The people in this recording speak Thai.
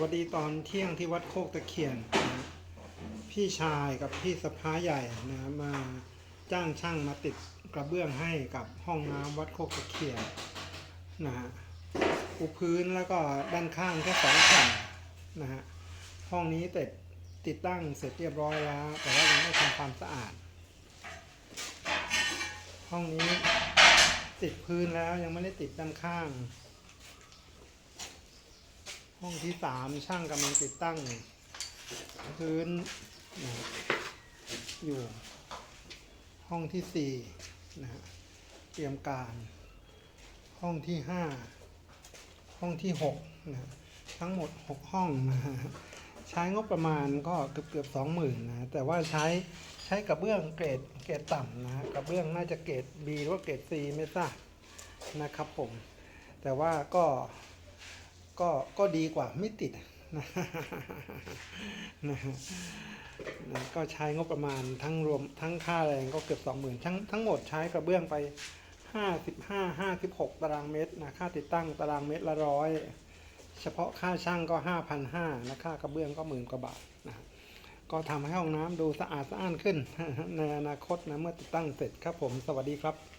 วัสดีตอนเที่ยงที่วัดโคกตะเคียนนะพี่ชายกับพี่สะพ้าใหญ่นะมาจ้างช่างมาติดกระเบื้องให้กับห้องน้ำวัดโคกตะเคียนนะฮะปูพื้นแล้วก็ด้านข้างแค่สองแผ่นนะฮะห้องนี้ติดติดตั้งเสร็จเรียบร้อยแล้ว แต่ว่ายังไม่ทำความสะอาด ห้องนี้ติดพื้นแล้วยังไม่ได้ติดด้านข้าง ห้องที่สามช่างกำลังติดตั้ง พื้นอยู่ ห้องที่สี่นะฮะเตรียมการ ห้องที่ห้าห้องที่หกนะฮะทั้งหมดหกห้องนะใช้งบประมาณก็เกือบเกือบสองหมื่นนะแต่ว่าใช้ใช้กระเบื้องเกรดเกรดต่ำนะฮะกระเบื้องน่าจะเกรด B หรือว่าเกรด C ไม่ทราบนะครับผม แต่ว่าก็ ก็ก็ดีกว่าไม่ติดนะนะก็ใช้งบประมาณทั้งรวมทั้งค่าแรงก็เกือบสองหมื่นทั้งทั้งหมดใช้กระเบื้องไปห้าสิบห้าห้าสิบหกตารางเมตรนะค่าติดตั้งตารางเมตรละร้อยเฉพาะค่าช่างก็ห้าพันห้านะค่ากระเบื้องก็หมื่นกว่าบาทนะก็ทำให้ห้องน้ำดูสะอาดสะอ้านขึ้นในอนาคตนะเมื่อติดตั้งเสร็จครับผมสวัสดีครับ